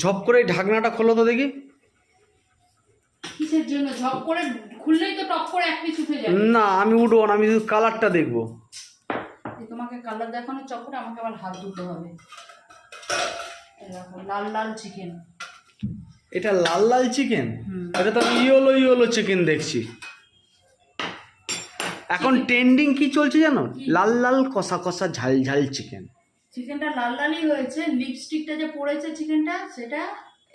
ঝপ করে ঢাকনাটা খোলো তো দেখি। কিসের জন্য? ঝপ করে খুললেই তো টপ করে এক পিস উঠে যাবে। না আমি উঠবো না আমি শুধু কালারটা দেখব। তোমাকে কালার দেখানোর চক্করে আমাকে আবার হাত ধুতে হবে। লাল লাল চিকেন। এটা লাল লাল চিকেন? এটা তো আমি ইয়েলো ইয়েলো চিকেন দেখছি। এখন ট্রেন্ডিং কি চলছে জানো? লাল লাল কষা কষা ঝাল ঝাল চিকেন। চিকেনটা লাল লালই হয়েছে লিপস্টিকটা যে পড়েছে চিকেনটা সেটা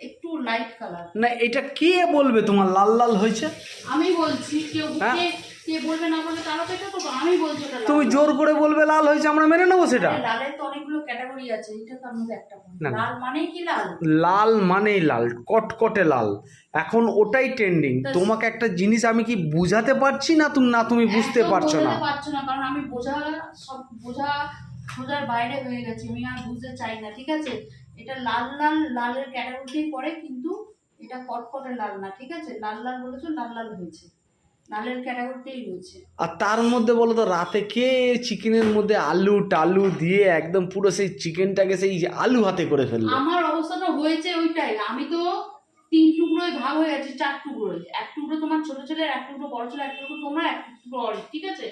একটু লাইট কালার না এটা কে বলবে তোমার লাল লাল হয়েছে? আমি বলছি কেউ হ্যাঁ? কে কে বলবে না বলবে তার অপেক্ষা করব আমি বলছি ওটা তুমি জোর করে বলবে লাল হয়েছে আমরা মেনে নেব সেটা? লালের তো অনেকগুলো ক্যাটাগরি আছে এটা তার মধ্যে একটা point। না, না। লাল মানেই কি লাল? লাল মানেই লাল কটকটে লাল। এখন ওটাই ট্রেন্ডিং তোমাকে একটা জিনিস আমি কি বুঝাতে পারছি না তুমি না তুমি বুঝতে পারছ না? পারছ না কারণ আমি বোঝা সব বোঝা বোঝার বাইরে হয়ে গেছে আমি আর বুঝতে চাই না ঠিক আছে? এটা লাল লাল লালের ক্যাটাগরিতেই পড়ে কিন্তু এটা কটকটে লাল না ঠিক আছে? লাল লাল বলেছ লাল লাল হয়েছে। লালের ক্যাটাগরিতেই রয়েছে আর তার মধ্যে বলো তো রাতে কে চিকেনের মধ্যে আলু টালু দিয়ে একদম পুরো সেই চিকেনটাকে সেই আলু হাতে করে ফেলল? আমার অবস্থাটা হয়েছে ওইটাই। আমি তো তিন টুকরোয় ভাগ হয়ে গেছে চার টুকরোয়। এক টুকরো তোমার ছোট ছেলের এক টুকরো বড় ছেলে এক টুকরো তোমার এক টুকরো ঠিক আছে?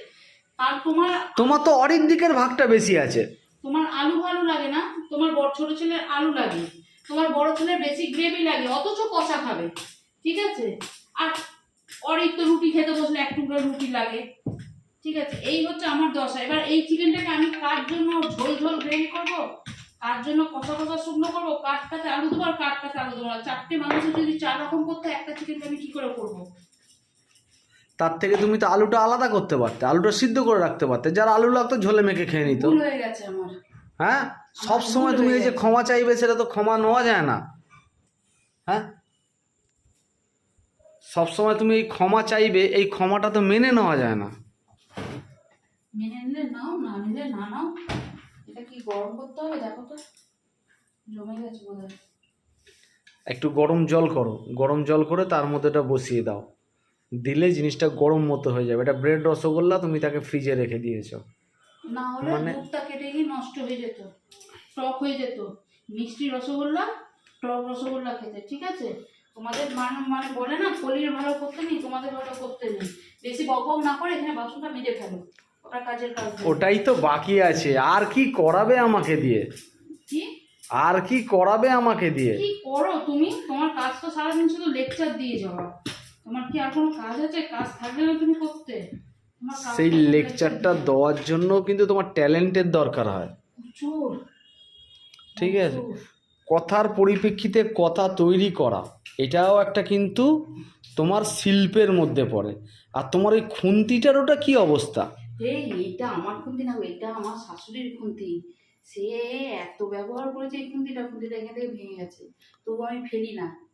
আর তোমার তোমার তো অরিক দিকের ভাগটা বেশি আছে। তোমার আলু ভালো লাগে না? তোমার বড় ছোট ছেলের আলু লাগে। তোমার বড় ছেলের বেশি গ্রেভি লাগে অথচ কষা খাবে। ঠিক আছে? আর অরিক তো রুটি খেতে বসলে এক টুকরো রুটি লাগে। ঠিক আছে? এই হচ্ছে আমার দশা। এবার এই চিকেনটাকে আমি কার জন্য ঝোল ঝোল গ্রেভি করব? কার জন্য কষা কষা শুকনো করব? কাঠটাতে আলু দেবো আর কাঠটাতে আলু দেবো চারটে মানুষের যদি চার রকম করতে একটা চিকেনটা আমি কি করে করব? তার থেকে তুমি তো আলুটা আলাদা করতে পারতে আলুটা সিদ্ধ করে রাখতে পারতে। যার আলু লাগতো ঝোলে মেখে খেয়ে নিত। হয়ে সব সময় তুমি এই যে ক্ষমা চাইবে সেটা তো ক্ষমা নেওয়া যায় না। হ্যাঁ? সব সময় তুমি এই ক্ষমা চাইবে এই ক্ষমাটা তো মেনে নেওয়া যায় না। মেনে নিলে নাও না নিলে না নাও। এটা কি গরম করতে হবে? দেখো তো। জমে গেছে বোধ একটু গরম জল করো। গরম জল করে তার মধ্যে এটা বসিয়ে দাও। দিলে জিনিসটা গরম মতো হয়ে যাবে। এটা ব্রেড রসগোল্লা তুমি তাকে ফ্রিজে রেখে দিয়েছ। না হলে মানে- দুধটা কেটে গিয়ে নষ্ট হয়ে যেত টক হয়ে যেত। মিষ্টি রসগোল্লা টক রসগোল্লা খেতে ঠিক আছে? তোমাদের মানে মানে বলে না কলির ভালো করতে নেই তোমাদের ভালো করতে নেই। বেশি বকবক না করে এখানে বাসনটা মেজে ফেলো ওটা কাজের কাজ ওটাই তো বাকি আছে। আর কি করাবে আমাকে দিয়ে? কি? আর কি করাবে আমাকে দিয়ে? কি করো তুমি? তোমার কাজ তো সারাদিন শুধু লেকচার দিয়ে যাওয়া। তোমার কি আর কোনো কাজ আছে? কাজ থাকলে তুমি করতে। সেই লেকচারটা দেওয়ার জন্য কিন্তু তোমার ট্যালেন্টের দরকার হয়। ঠিক আছে? কথার পরিপ্রেক্ষিতে কথা তৈরি করা এটাও একটা কিন্তু তোমার শিল্পের মধ্যে পড়ে। আর তোমার ওই খুন্তিটার ওটা কি অবস্থা? এই এইটা আমার খুন্তি না এটা আমার শাশুড়ির খুন্তি। সে এত ব্যবহার করেছে এই খুন্তিটা খুন্তিটা এখান থেকে ভেঙে গেছে। তবু আমি ফেলি না।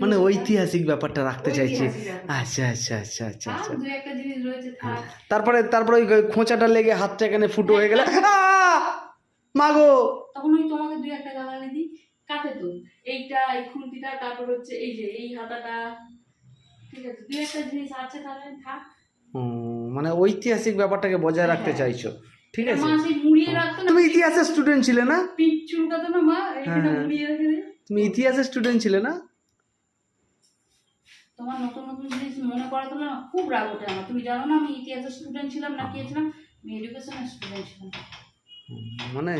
মানে ঐতিহাসিক ব্যাপারটা রাখতে চাইছি। আচ্ছা আচ্ছা আচ্ছা আচ্ছা আচ্ছা। তারপরে তারপরে ওই খোঁচাটা লেগে হাতটা এখানে ফুটো হয়ে গেলে! মাগো! তখন ওই তোমাকে দুই একটা দিই কাটে তো। এইটা এই খুন্তিটা তারপর হচ্ছে এই যে এই হাতাটা। ঠিক আছে দুই একটা জিনিস আছে তাহলে থাক। মানে ঐতিহাসিক ব্যাপারটাকে বজায় রাখতে হ্যাঁ। চাইছো। ঠিক আছে। মা সেই মুড়িয়ে রাখতো না তুমি ইতিহাসের স্টুডেন্ট ছিলে না? পিঠ চুলকাতো না মা এখানে হ্যাঁ। মুড়িয়ে রেখে দে তুমি ইতিহাসের স্টুডেন্ট ছিলে না? তোমার নতুন নতুন জিনিস মনে করাতো না খুব রাগ ওঠে আমার। তুমি জানো না আমি ইতিহাসের স্টুডেন্ট ছিলাম না কি ছিলাম? আমি এডুকেশনের স্টুডেন্ট ছিলাম। মানে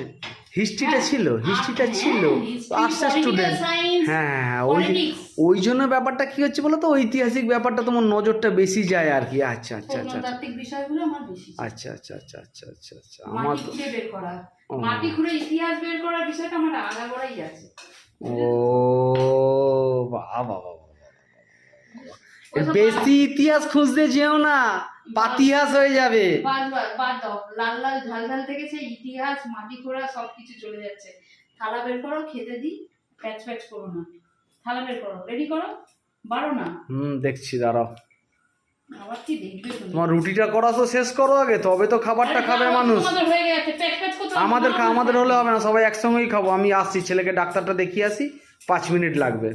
হিস্ট্রিটা ছিল হিস্ট্রিটা হ্যাঁ, ছিল। আর্টসের স্টুডেন্ট হ্যাঁ হ্যাঁ হ্যাঁ ওই ওই জন্য ব্যাপারটা কি হচ্ছে বলো তো ঐতিহাসিক ব্যাপারটা তোমার নজরটা বেশি যায় আর কি। আচ্ছা আচ্ছা আচ্ছা ছিল। আচ্ছা আচ্ছা আচ্ছা আচ্ছা আচ্ছা আচ্ছা। আমার তো। মাটি খুঁড়ে ইতিহাস বের করার বিষয়টা আমার আগাগোড়াই আছে। ও বাবা বাবা বেশি ইতিহাস খুঁজতে যেও না পাতিহাস হয়ে যাবে। বাদ বাদ বাদ দাও। লাল লাল ঝাল ঝাল থেকে সেই ইতিহাস মাটি খোঁড়া সব কিছু চলে যাচ্ছে। থালা বের করো খেতে দিই প্যাচ প্যাচ করো না। থালা বের করো রেডি করো? বারো না? হুম দেখছি দাঁড়াও। আবার কি দেখবে তোমার রুটিটা করা তো শেষ করো আগে তবে তো খাবারটা খাবে মানুষ। আমাদের আমাদের হলে হবে না সবাই একসঙ্গেই খাব। আমি আসছি ছেলেকে ডাক্তারটা দেখিয়ে আসি পাঁচ মিনিট লাগবে।